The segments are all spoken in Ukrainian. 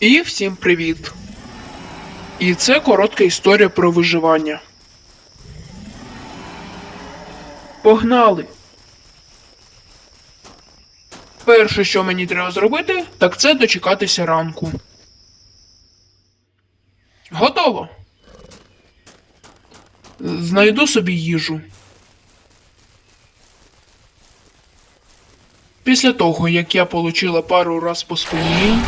І всім привіт! І це коротка історія про виживання. Погнали! Перше, що мені треба зробити, так це дочекатися ранку. Готово. Знайду собі їжу. Після того, як я получила пару раз по спині,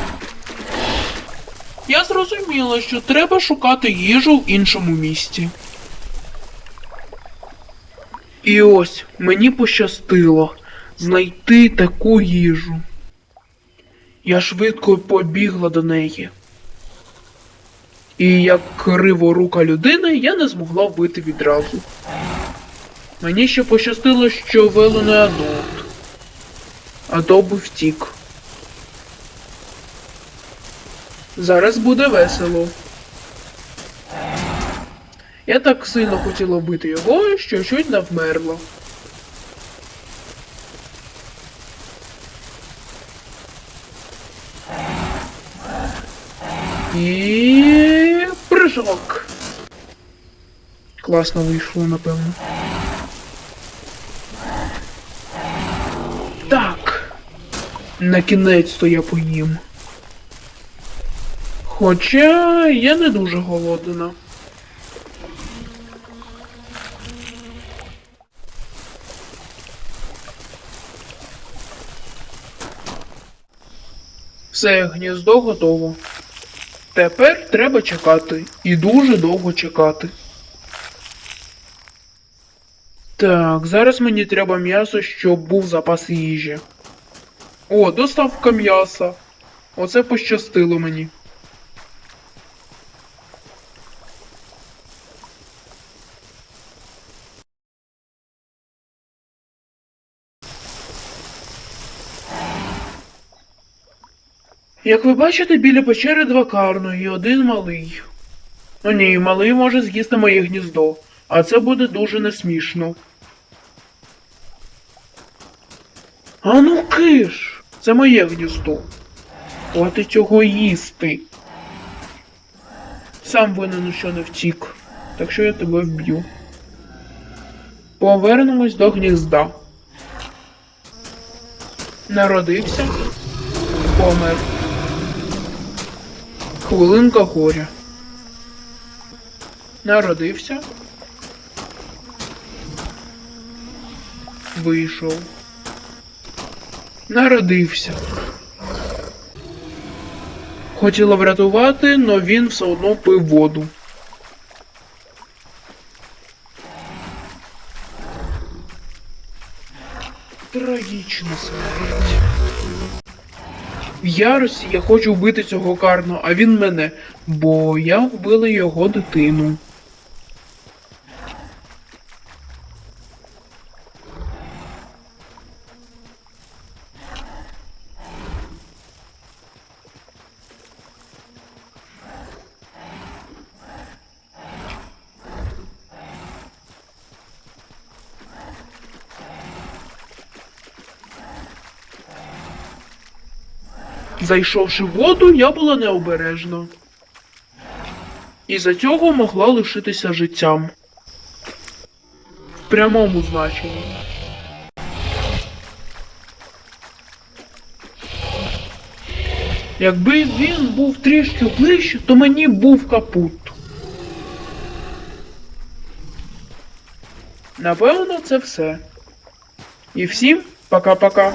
я зрозуміла, що треба шукати їжу в іншому місті. І ось мені пощастило знайти таку їжу. Я швидко побігла до неї. І як криворука людина я не змогла вбити відразу. Мені ще пощастило, що вело не Адолт. Адоб втік. Зараз буде весело. Я так сильно хотіла вбити його, що чуть не вмерла. І прыжок. Класно вийшло, напевно. Так. На кінець-то я поїм. Хоча я не дуже голодна. Все, гніздо готово. Тепер треба чекати. І дуже довго чекати. Так, зараз мені треба м'ясо, щоб був запас їжі. О, доставка м'яса. Оце пощастило мені. Як ви бачите, біля печери два карно і один малий. О ні, малий може з'їсти моє гніздо, а це буде дуже несмішно. А ну киш! Це моє гніздо. Хватить цього їсти. Сам винен, що не втік, так що я тебе вб'ю. Повернемось до гнізда. Народився, помер. Хвилинка горя. Народився. Вийшов. Народився. Хотіла врятувати, но він все одно пив воду. Трагічна смерть. В ярості я хочу вбити цього карно, а він мене, бо я вбила його дитину. Зайшовши в воду, я була необережна. І за цього могла лишитися життям. В прямому значенні. Якби він був трішки ближче, то мені був капут. Напевно, це все. І всім пока-пока.